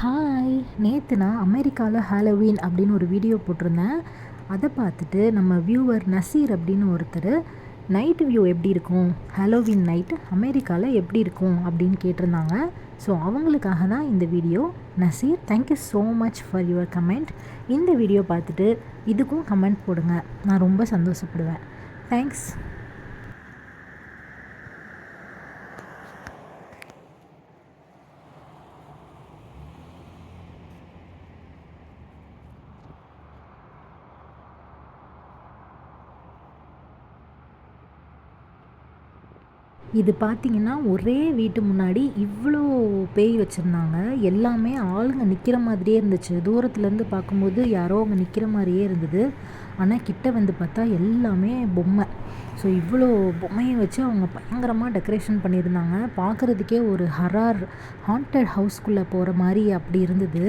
Hi நேற்று நான் அமெரிக்காவில் ஹாலோவீன் அப்படின்னு ஒரு வீடியோ போட்டிருந்தேன். அதை பார்த்துட்டு நம்ம வியூவர் நசீர் அப்படின்னு ஒருத்தர் நைட் வியூ எப்படி இருக்கும்? ஹாலோவீன் நைட் அமெரிக்காவில் எப்படி இருக்கும்? அப்படின்னு கேட்டிருந்தாங்க. ஸோ அவங்களுக்காக தான் இந்த video Naseer thank you so much for your comment இந்த வீடியோ பார்த்துட்டு இதுக்கும் கமெண்ட் போடுங்க. நான் ரொம்ப சந்தோஷப்படுவேன். தேங்க்ஸ் இது பார்த்தீங்கன்னா ஒரே வீட்டு முன்னாடி இவ்வளோ பேய் வச்சுருந்தாங்க. எல்லாமே ஆளுங்க நிற்கிற மாதிரியே இருந்துச்சு. தூரத்துலேருந்து பார்க்கும்போது யாரோ அங்கே நிற்கிற மாதிரியே இருந்தது. ஆனால் கிட்ட வந்து பார்த்தா எல்லாமே பொம்மை. ஸோ இவ்வளோ பொம்மையை வச்சு அவங்க பயங்கரமாக டெக்கரேஷன் பண்ணியிருந்தாங்க. பார்க்குறதுக்கே ஒரு ஹரார் ஹாண்டட் ஹவுஸ்குள்ளே போகிற மாதிரி அப்படி இருந்தது.